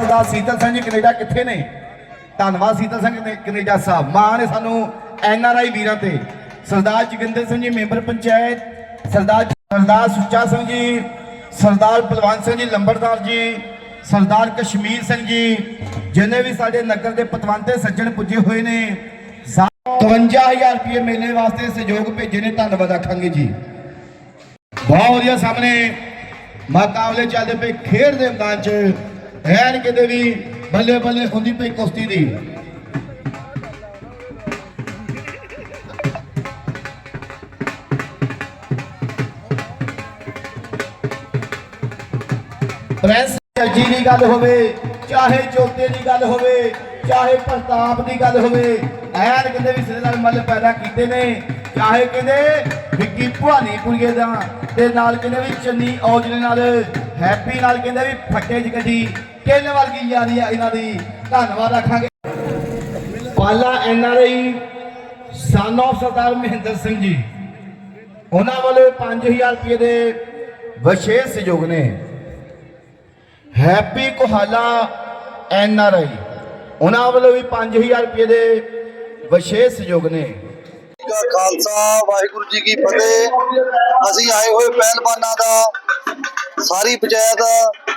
ਸਰਦਾਰ ਸੀਤਲ Singh ji Canada ਕਿੱਥੇ ਨੇ? ਧੰਨਵਾਦ ਸੀਤਲ ਸਿੰਘ ਕਨੇ- ਕੈਨੇਡਾ ਸਾਹਿਬ। ਮਾਂ ਨੇ ਸਾਨੂੰ ਐਨ ਆਰ ਆਈ ਵੀਰਾਂ ਤੇ। ਸਰਦਾਰ ਜੋਗਿੰਦਰ ਸਿੰਘ ਜੀ, ਮੈਂਬਰ ਪੰਚਾਇਤ। ਸਰਦਾਰ ਸਰਦਾਰ ਸੁੱਚਾ ਸਿੰਘ ਜੀ, ਸਰਦਾਰ ਬਲਵੰਤ ਸਿੰਘ ਜੀ, ਲੰਬੜਦਾਰ ਜੀ, ਸਰਦਾਰ ਕਸ਼ਮੀਰ ਸਿੰਘ ਜੀ, ਜਿਨੇ ਵੀ ਸਾਡੇ ਨਗਰ ਦੇ ਪਤਵੰਤੇ ਸੱਜਣ ਪੁੱਜੇ ਹੋਏ ਨੇ 51000 ਰੁਪਏ ਮੇਲੇ ਵਾਸਤੇ ਸਹਿਯੋਗ ਭੇਜੇ ਨੇ। ਧੰਨਵਾਦ ਆਖਾਂਗੇ ਜੀ। ਬਹੁਤ ਵਧੀਆ ਸਾਹਮਣੇ ਮੁਕਾਬਲੇ ਚੱਲਦੇ ਪਏ ਖੇਡ ਦੇ ਮੈਦਾਨ 'ਚ ਐਨ ਕਿਤੇ ਵੀ ਬੱਲੇ ਬੱਲੇ ਹੁੰਦੀ ਪਈ ਕੁਸ਼ਤੀ ਦੀ। ਪ੍ਰਿੰਸ ਜੀ ਦੀ ਗੱਲ ਹੋਵੇ, ਚਾਹੇ ਚੋਤੇ ਦੀ ਗੱਲ ਹੋਵੇ, ਚਾਹੇ ਪ੍ਰਤਾਪ ਦੀ ਗੱਲ ਹੋਵੇ ਐਨ ਕਹਿੰਦੇ ਵੀ ਸਿਰੇ ਮੱਲ ਪੈਦਾ ਕੀਤੇ ਨੇ, ਚਾਹੇ ਕਹਿੰਦੇ ਵਿੱਕੀ ਭਵਾਨੀ ਕੁੜੀਏ ਦਾ, ਤੇ ਨਾਲ ਕਹਿੰਦੇ ਵੀ ਚੰਨੀ ਔਜਲੇ ਨਾਲ, ਹੈਪੀ ਨਾਲ ਕਹਿੰਦੇ ਵੀ ਫੱਟੇ ਚ ਗੱਡੀ ਕਿੰਨ ਵਰਗੀ ਯਾਰੀ ਆ ਇਹਨਾਂ ਦੀ? ਧੰਨਵਾਦ ਆਖਾਂਗੇ Pala NRI son of Sardar Mahinder Singh ji, ਉਹਨਾਂ ਵੱਲੋਂ 5000 ਰੁਪਏ ਦੇ ਵਿਸ਼ੇਸ਼ ਸਹਿਯੋਗ ਨੇ। Happy Kohala N R I ਉਹਨਾਂ ਵੱਲੋਂ ਵੀ 5000 ਰੁਪਏ ਦੇ ਵਿਸ਼ੇਸ਼ ਸਹਿਯੋਗ ਨੇ। ਕਾ ਖਾਲਸਾ, ਵਾਹਿਗੁਰੂ ਜੀ ਕੀ ਫਤਿਹ। ਅਸੀਂ ਆਏ ਹੋਏ ਪਹਿਲਵਾਨਾਂ ਦਾ ਸਾਰੀ ਪੰਚਾਇਤ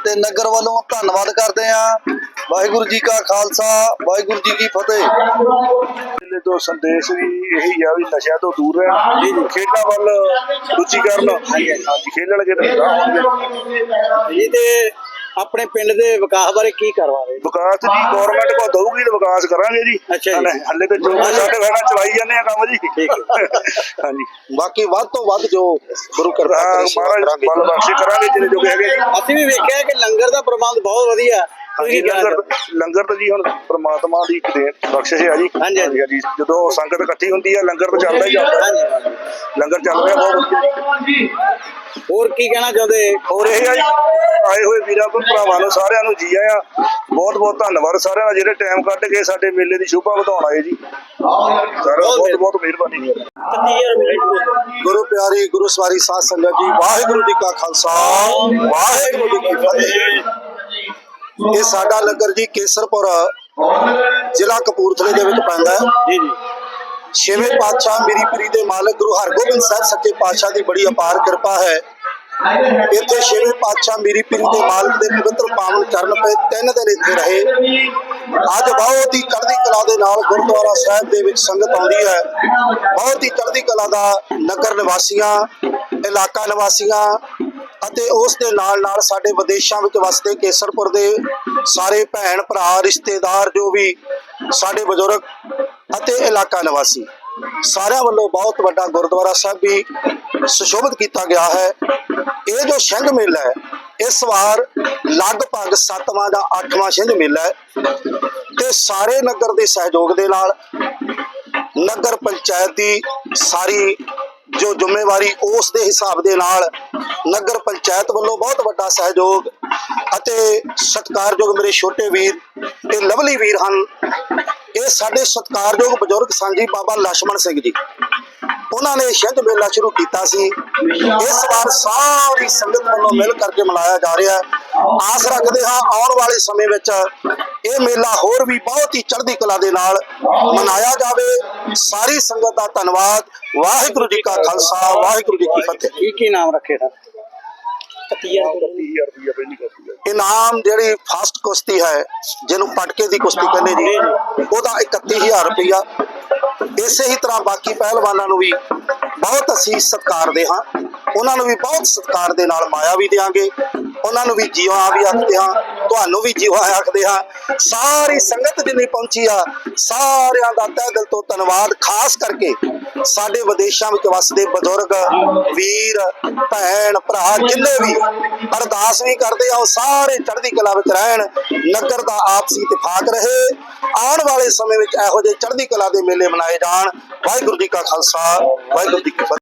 ਤੇ ਨਗਰ ਵੱਲੋਂ ਧੰਨਵਾਦ ਕਰਦੇ ਹਾਂ। ਵਾਹਿਗੁਰੂ ਜੀ ਕਾ ਖਾਲਸਾ ਵਾਹਿਗੁਰੂ ਜੀ ਕੀ ਫਤਿਹ। ਮੇਲੇ ਤੋਂ ਸੰਦੇਸ਼ ਵੀ ਇਹੀ ਆ ਵੀ ਨਸ਼ਿਆਂ ਤੋਂ ਦੂਰ ਰਹਿਣਾ ਜੀ ਖੇਡਾਂ ਵੱਲ ਰੁਚੀ ਕਰਨ। ਹਾਂਜੀ ਖੇਲਣਗੇ ਤਾਂ ਜੀ ਤੇ ਆਪਣੇ ਪਿੰਡ ਦੇ ਵਿਕਾਸ ਬਾਰੇ ਕੀ ਕਰਵਾ ਰਹੇ ਵਿਕਾਸ ਜੀ ਗਵਰਨਮੈਂਟ ਕੋ ਦਊਗੀ ਤਾਂ ਵਿਕਾਸ ਕਰਾਂਗੇ ਜੀ। ਅੱਛਾ ਜੀ। ਹਲੇ ਹਲੇ ਤੇ ਜੋ ਸਾਡੇ ਵਹਿਣਾ ਚਲਾਈ ਜਾਂਦੇ ਆ ਕੰਮ ਜੀ। ਠੀਕ ਹਾਂਜੀ। ਬਾਕੀ ਵੱਧ ਤੋਂ ਵੱਧ ਜੋ ਗੁਰੂ ਕਿਰਪਾ ਹਾਂ, ਕਰਾਂਗੇ ਬਲ ਬਖਸ਼ੇ ਕਰਾਂਗੇ। ਜਿਹੜੇ ਜੋ ਹੈਗੇ ਜੀ। ਅਸੀਂ ਵੀ ਵੇਖਿਆ ਕਿ ਲੰਗਰ ਦਾ ਪ੍ਰਬੰਧ ਬਹੁਤ ਵਧੀਆ ਲੰਗਰ ਲੰਗਰ ਤਾਂ ਜੀ ਹੁਣ ਪ੍ਰਮਾਤਮਾ ਦੀ ਇੱਕ ਦੇਣ ਬਖਸ਼ਿਸ਼ ਹੈ ਜੀ। ਹਾਂਜੀ, ਹਾਂਜੀ। ਹਾਂਜੀ ਜਦੋਂ ਸੰਗਤ ਇਕੱਠੀ ਹੁੰਦੀ ਹੈ ਲੰਗਰ ਤਾਂ ਚੱਲਦਾ ਹੀ ਚੱਲਦਾ। ਲੰਗਰ ਚੱਲ ਰਿਹਾ ਬਹੁਤ ਵਧੀਆ। ਹੋਰ ਕੀ ਕਹਿਣਾ ਚਾਹੁੰਦੇ? ਹੋਰ ਇਹ ਜੀ। ਆਏ ਹੋਏ ਵੀਰਾਂ ਭਰਾ- ਭਰਾਵਾਂ ਨੂੰ ਸਾਰਿਆਂ ਨੂੰ ਜੀ ਆਇਆਂ। ਬਹੁਤ ਬਹੁਤ ਧੰਨਵਾਦ ਸਾਰਿਆਂ ਦਾ ਜਿਹੜੇ ਟਾਈਮ ਕੱਢ ਕੇ ਸਾਡੇ ਮੇਲੇ ਦੀ ਸ਼ੋਭਾ ਵਧਾਉਣ ਆਏ ਜੀ। ਬਹੁਤ ਬਹੁਤ ਮਿਹਰਬਾਨੀ। ਜੀ 30000 ਗੁਰੂ ਪਿਆਰੀ ਗੁਰੂ ਸਵਾਰੀ ਸਾਧ ਸੰਗਤ ਜੀ ਵਾਹਿਗੁਰੂ ਜੀ ਕਾ ਖਾਲਸਾ ਵਾਹਿਗੁਰੂ ਜੀ ਕੀ ਫਤਿਹ। ਇਹ ਸਾਡਾ ਲੰਗਰ ਜੀ ਕੇਸਰਪੁਰ ਜ਼ਿਲ੍ਹਾ ਕਪੂਰਥਲੇ ਦੇ ਵਿੱਚ ਪੈਂਦਾ ਹੈ। ਜੀ ਜੀ। ਛੇਵੇਂ ਪਾਤਸ਼ਾਹ ਮੇਰੀ ਪੀਰੀ ਦੇ ਮਾਲਕ ਗੁਰੂ ਹਰਗੋਬਿੰਦ ਸਾਹਿਬ ਸੱਚੇ ਪਾਤਸ਼ਾਹ ਦੀ ਬੜੀ ਅਪਾਰ ਕਿਰਪਾ ਹੈ। ਇੱਥੇ ਛੇਵੇਂ ਪਾਤਸ਼ਾਹ ਮੀਰੀ ਪੀਰੀ ਦੇ ਮਾਲਕ ਦੇ ਪਵਿੱਤਰ ਪਾਵਨ ਚਰਨ ਪਏ, ਤਿੰਨ ਦਿਨ ਇੱਥੇ ਰਹੇ। ਅੱਜ ਬਹੁਤ ਹੀ ਚੜ੍ਹਦੀ ਕਲਾ ਦੇ ਨਾਲ ਗੁਰਦੁਆਰਾ ਸਾਹਿਬ ਦੇ ਵਿੱਚ ਸੰਗਤ ਆਉਂਦੀ ਹੈ। ਬਹੁਤ ਹੀ ਚੜ੍ਹਦੀ ਕਲਾ ਦਾ ਨਗਰ ਨਿਵਾਸੀਆਂ, ਇਲਾਕਾ ਨਿਵਾਸੀਆਂ ਅਤੇ ਉਸ ਦੇ ਨਾਲ ਨਾਲ ਸਾਡੇ ਵਿਦੇਸ਼ਾਂ ਵਿੱਚ ਵਸਦੇ ਕੇਸਰਪੁਰ ਦੇ ਸਾਰੇ ਭੈਣ ਭਰਾ, ਰਿਸ਼ਤੇਦਾਰ, ਜੋ ਵੀ ਸਾਡੇ ਬਜ਼ੁਰਗ ਅਤੇ ਇਲਾਕਾ ਨਿਵਾਸੀ। ਸਾਰਿਆਂ ਵੱਲੋਂ ਬਹੁਤ ਵੱਡਾ ਗੁਰਦੁਆਰਾ ਸਾਹਿਬ ਵੀ ਸੁਸ਼ੋਭਿਤ ਕੀਤਾ ਗਿਆ ਹੈ, ਇਹ ਜੋ ਸਿੰਘ ਮੇਲਾ ਹੈ, ਇਸ ਵਾਰ ਲਗਭਗ 7ਵਾਂ ਦਾ 8ਵਾਂ ਸਿੰਘ ਮੇਲਾ ਹੈ ਤੇ ਸਾਰੇ ਨਗਰ ਦੇ ਸਹਿਯੋਗ ਦੇ ਨਾਲ ਨਗਰ ਪੰਚਾਇਤ ਦੀ ਸਾਰੀ ਜੋ ਜ਼ਿੰਮੇਵਾਰੀ ਉਸ ਦੇ ਹਿਸਾਬ ਦੇ ਨਾਲ ਨਗਰ ਪੰਚਾਇਤ ਵੱਲੋਂ ਬਹੁਤ ਵੱਡਾ ਸਹਿਯੋਗ ਅਤੇ ਸਤਿਕਾਰਯੋਗ ਮੇਰੇ ਛੋਟੇ ਵੀਰ ਤੇ ਲਵਲੀ ਵੀਰ ਹਨ, ਇਹ ਸਾਡੇ ਸਤਿਕਾਰਯੋਗ ਬਜ਼ੁਰਗ ਸਾਂਝੀ ਬਾਬਾ ਲక్ష్మణ ਸਿੰਘ ਜੀ। ਉਹਨਾਂ ਨੇ ਛਿੰਝ ਮੇਲਾ ਸ਼ੁਰੂ ਕੀਤਾ ਸੀ। ਇਸ ਵਾਰ ਸਾਰੀ ਸੰਗਤ ਵੱਲੋਂ ਮਿਲ ਕਰਕੇ ਮਨਾਇਆ ਜਾ ਰਿਹਾ ਹੈ। ਆਸ ਰੱਖਦੇ ਹਾਂ ਆਉਣ ਵਾਲੇ ਸਮੇਂ ਵਿੱਚ ਇਹ ਮੇਲਾ ਹੋਰ ਵੀ ਬਹੁਤ ਹੀ ਚੜ੍ਹਦੀ ਕਲਾ ਦੇ ਨਾਲ ਮਨਾਇਆ ਜਾਵੇ। ਸਾਰੀ ਸੰਗਤ ਦਾ ਧੰਨਵਾਦ। ਵਾਹਿਗੁਰੂ ਜੀ ਕਾ ਖਾਲਸਾ ਵਾਹਿਗੁਰੂ ਜੀ ਕੀ ਫਤਿਹ। ਕੀ ਕੀ ਨਾਮ ਰੱਖੇ ਸਰ? 30000 30000 ਰੁਪਇਆ ਪਹਿਲੀ ਕਾਪੀ ਹੈ। ਇਨਾਮ ਜਿਹੜੀ ਫਾਸਟ ਕੁਸ਼ਤੀ ਹੈ ਜਿਹਨੂੰ ਪਟਕੇ ਦੀ ਕੁਸ਼ਤੀ ਕਹਿੰਦੇ ਜੀ ਉਹਦਾ 31000 ਰੁਪਇਆ ਇਸੇ ਹੀ ਤਰ੍ਹਾਂ ਬਾਕੀ ਪਹਿਲਵਾਨਾਂ ਨੂੰ ਵੀ ਬਹੁਤ ਅਸੀਂ ਸਤਿਕਾਰਦੇ ਹਾਂ। ਉਹਨਾਂ ਨੂੰ ਵੀ ਬਹੁਤ ਸਤਿਕਾਰ ਦੇ ਨਾਲ ਮਾਇਆ ਵੀ ਦੇਵਾਂਗੇ ਉਹਨਾਂ ਨੂੰ ਵੀ ਜੀਵਾ ਵੀ ਆਖਦੇ ਹਾਂ, ਤੁਹਾਨੂੰ ਵੀ ਜੀਵਾ ਆਖਦੇ ਹਾਂ। ਸਾਰੀ ਸੰਗਤ ਜਿੰਨੀ ਪਹੁੰਚੀ ਆ, ਸਾਰਿਆਂ ਦਾ ਤਹਿ ਦਿਲ ਤੋਂ ਧੰਨਵਾਦ, ਖਾਸ ਕਰਕੇ ਸਾਡੇ ਵਿਦੇਸ਼ਾਂ ਵਿੱਚ ਵਸਦੇ ਬਜ਼ੁਰਗ, ਵੀਰ, ਭੈਣ, ਭਰਾ ਜਿੰਨੇ ਵੀ ਅਰਦਾਸ ਵੀ ਕਰਦੇ ਆ, ਉਹ ਸਾਰੇ ਚੜ੍ਹਦੀ ਕਲਾ ਵਿੱਚ ਰਹਿਣ, ਨਗਰ ਦਾ ਆਪਸੀ ਇਤਫਾਕ ਰਹੇ। ਆਉਣ ਵਾਲੇ ਸਮੇਂ ਵਿੱਚ ਇਹੋ ਜਿਹੇ ਚੜ੍ਹਦੀ ਕਲਾ ਦੇ ਮੇਲੇ ਮਨਾਏ ਜਾਣ। ਵਾਹਿਗੁਰੂ ਜੀ ਕਾ ਖਾਲਸਾ, ਵਾਹਿਗੁਰੂ ਜੀ ਕੀ ਫਤਿਹ।